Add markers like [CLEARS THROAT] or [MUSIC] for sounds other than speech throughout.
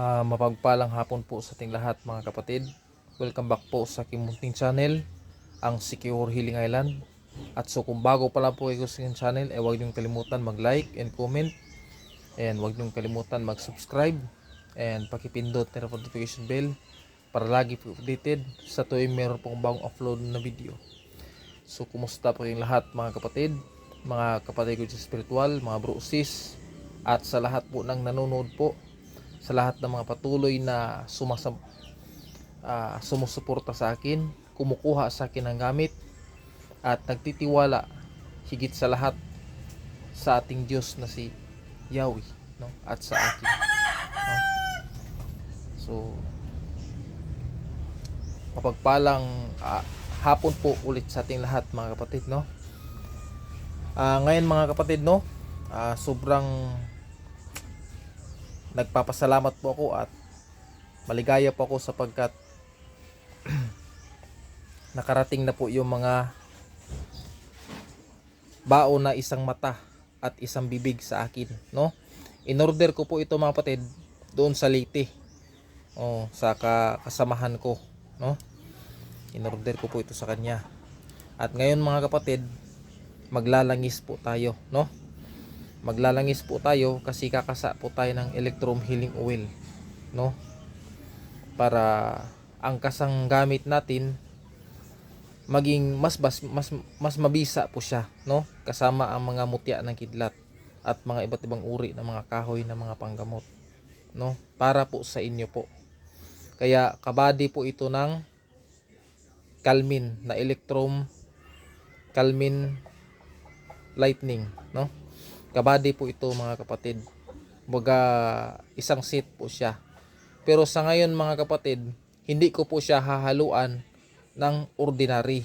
Ah, mapagpalang hapon po sa ating lahat mga kapatid. Welcome back po sa aking munting channel, ang Secure Healing Island. At so kung bago pa lang po kayo sa aking channel, eh huwag niyong kalimutan mag-like and comment. And huwag niyong kalimutan mag-subscribe. And pakipindot na notification bell para lagi po updated sa tuwing meron pong bagong upload na video. So kumusta po kayong lahat mga kapatid, mga kapatid ko sa spiritual, mga bro sis, at sa lahat po ng nanonood po sa lahat ng mga patuloy na sumasam ah, sumusuporta sa akin, kumukuha sa akin ng gamit at nagtitiwala higit sa lahat sa ating Diyos na si Yahweh no? at sa akin. No? So mapagpalang ah, hapon po ulit sa ating lahat mga kapatid no. Ah, ngayon mga kapatid no, ah, sobrang nagpapasalamat po ako at maligaya po ako sapagkat [CLEARS THROAT] nakarating na po yung mga bao na isang mata at isang bibig sa akin, no? In-order ko po ito mga kapatid doon sa Leyte. Oh, sa ka- kasamahan ko, no? In-order ko po ito sa kanya. At ngayon mga kapatid, maglalangis po tayo, no? Maglalangis po tayo kasi kakasa po tayo ng electrum healing oil no? Para ang kasang gamit natin maging mas mas mas, mas mabisa po siya no? Kasama ang mga mutya ng kidlat at mga iba't ibang uri ng mga kahoy ng mga panggamot no? Para po sa inyo po. Kaya kabady po ito ng Calmin na electrum Calmin lightning no kabady po ito mga kapatid. Baga isang set po siya. Pero sa ngayon mga kapatid hindi ko po siya hahaluan ng ordinary.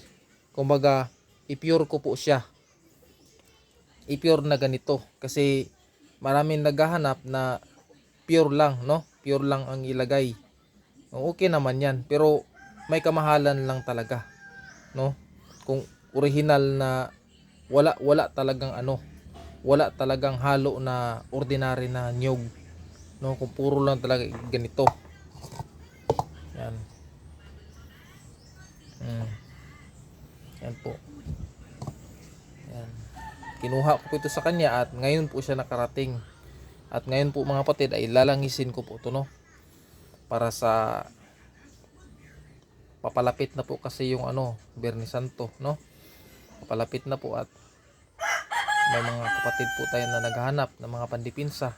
Kumbaga i-pure ko po siya. I-pure na ganito. Kasi maraming naghahanap na pure lang no? Pure lang ang ilagay. Okay naman yan pero may kamahalan lang talaga no? Kung original na wala wala talagang ano wala talagang halo na ordinary na nyog no? Kung puro lang talaga ganito. Yan. Mm. yan po. Yan. Kinuha ko po ito sa kanya at ngayon po siya nakarating. At ngayon po mga patid ay lalangisin ko po ito no? Para sa papalapit na po kasi yung ano Bernie Santo no? Papalapit na po at may mga kapatid po tayo na naghahanap ng mga pandipinsa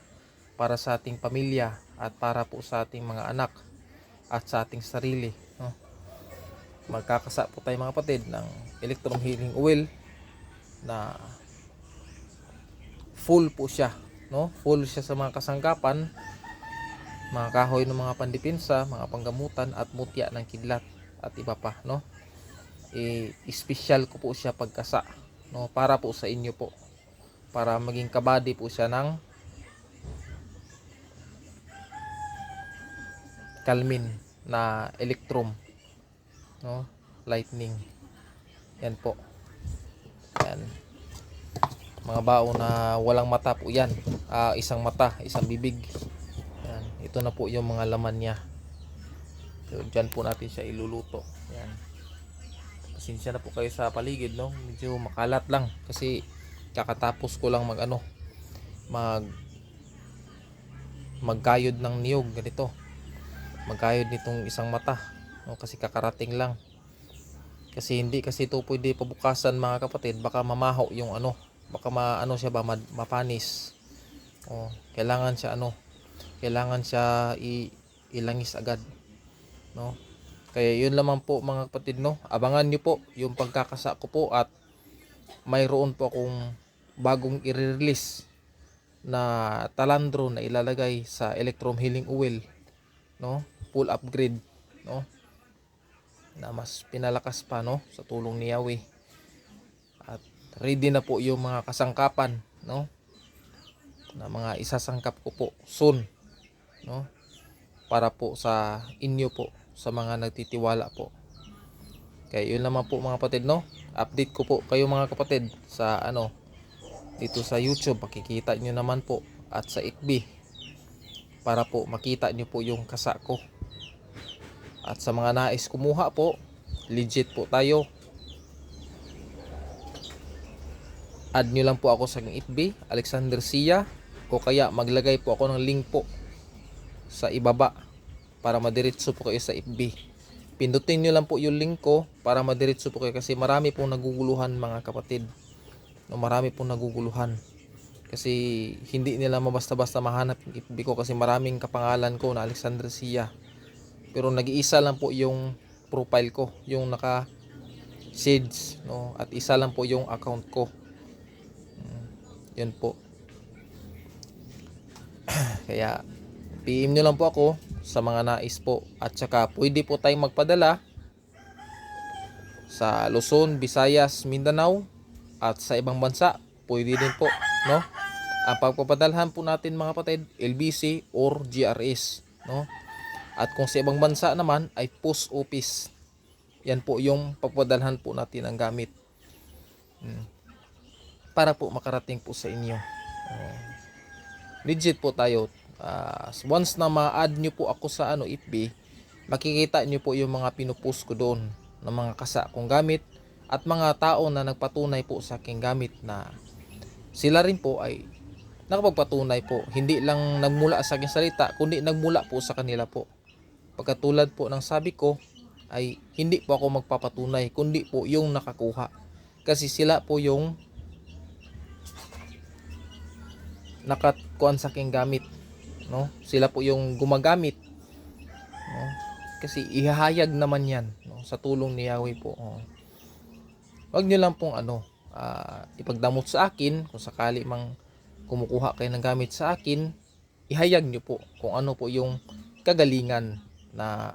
para sa ating pamilya at para po sa ating mga anak at sa ating sarili. No? Magkakasa po tayo mga kapatid ng electrum healing oil na full po siya. No? Full siya sa mga kasangkapan, mga kahoy ng mga pandipinsa, mga panggamutan at mutya ng kidlat at iba pa. No? E, special ko po siya pagkasa no para po sa inyo po para maging kabady po siya ng Calmin na electrum no? Lightning. Yan po. Yan. Mga bao na walang mata po yan. Ah, isang mata isang bibig. Yan. Ito na po yung mga laman niya. So, dyan po natin siya iluluto. Yan. Pasensya na po kayo sa paligid no? Medyo makalat lang kasi kakatapos ko lang mag ano mag magkayod ng niyog ganito. Magkayod nitong isang mata no? kasi kakarating lang. Kasi hindi kasi ito pwede pabukasan mga kapatid. Baka mamaho yung ano baka maano siya ba mapanis. Oh kailangan siya ano kailangan siya i ilangis agad no. Kaya yun lamang po mga kapatid no. Abangan niyo po yung pagkakasa ko po at mayroon po akong bagong i-release na talandro na ilalagay sa electrum healing oil no? Full upgrade no? Na mas pinalakas pa no? Sa tulong ni Yahweh. At ready na po yung mga kasangkapan no? Na mga isasangkap ko po soon no? Para po sa inyo po sa mga nagtitiwala po. Kaya yun naman po mga kapatid no? Update ko po kayo mga kapatid sa ano dito sa YouTube makikita nyo naman po at sa FB para po makita nyo po yung kasa ko. At sa mga nais kumuha po, legit po tayo. Add nyo lang po ako sa FB, Alexander Sia, o kaya maglagay po ako ng link po sa ibaba para madiretso po kayo sa FB. Pindutin nyo lang po yung link ko para madiretso po kayo kasi marami pong naguguluhan mga kapatid. No, marami pong naguguluhan. Kasi hindi nila mabasta-basta mahanap yung FB ko kasi maraming kapangalan ko na Alexander Sia. Pero nag-iisa lang po yung profile ko, yung naka shades, no? At isa lang po yung account ko. Mm, Yun po. [CLEARS THROAT] Kaya PM nyo lang po ako sa mga nais po. At saka pwede po tayong magpadala sa Luzon, Visayas, Mindanao at sa ibang bansa. Pwede din po, no? Ang pagpapadalhan po natin mga kapatid, LBC or GRS, no? At kung sa ibang bansa naman ay post office. Yan po yung pagpapadalhan po natin ang gamit. Hmm. Para po makarating po sa inyo. Oh. Legit po tayo. Ah, once na ma-add nyo po ako sa ano FB, makikita nyo po yung mga pinupost ko doon ng mga kasa kong gamit at mga tao na nagpatunay po sa aking gamit na sila rin po ay nakapagpatunay po. Hindi lang nagmula sa aking salita, kundi nagmula po sa kanila po. Pagkatulad po ng sabi ko, ay hindi po ako magpapatunay, kundi po yung nakakuha. Kasi sila po yung nakatkuan sa aking gamit. No? Sila po yung gumagamit. No? Kasi ihahayag naman yan no? sa tulong ni Yahweh po. Oh. Huwag nyo lang pong ano, ah, ipagdamot sa akin kung sakali mang kumukuha kayo ng gamit sa akin, ihayag nyo po kung ano po yung kagalingan na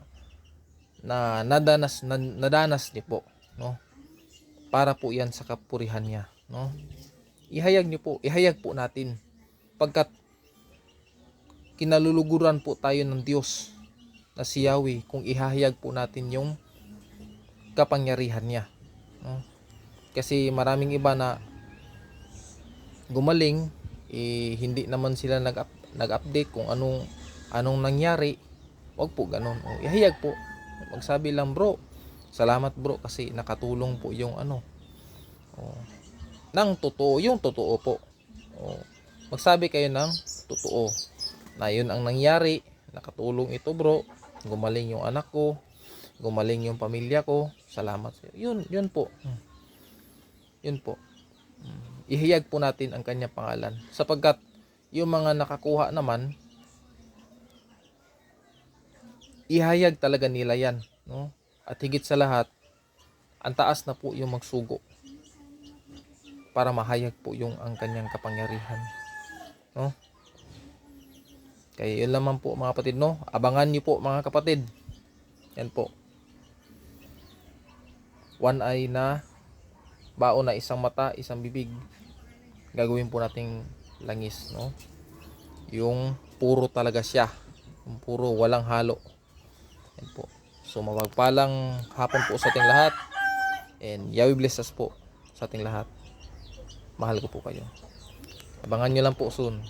na nadanas na, nadanas niyo po, no? Para po 'yan sa kapurihan niya, no? Ihayag niyo po, ihayag po natin pagkat kinaluluguran po tayo ng Diyos na si Yahweh kung ihahayag po natin yung kapangyarihan niya, no? Kasi maraming iba na gumaling eh, hindi naman sila nag nag-update kung anong anong nangyari. Wag po ganun. O, ihayag po. Magsabi lang, bro. Salamat, bro, kasi nakatulong po yung ano. O, nang totoo, yung totoo po. O, magsabi kayo ng totoo. Na yun ang nangyari. Nakatulong ito, bro. Gumaling yung anak ko. Gumaling yung pamilya ko. Salamat. Yun, yun po. Hmm. Yun po. Ihayag po natin ang kanyang pangalan. Sapagkat yung mga nakakuha naman ihayag talaga nila yan no? At higit sa lahat ang taas na po yung magsugo para mahayag po yung ang kanyang kapangyarihan no? Kaya yun lamang po mga kapatid no? Abangan niyo po mga kapatid. Yan po. One eye na baon na isang mata isang bibig gagawin po nating langis no? Yung puro talaga siya. Yung puro walang halo. Yan po. So mapagpalang hapon po sa ating lahat. And Yahweh bless us po sa ating lahat. Mahal ko po kayo. Abangan nyo lang po soon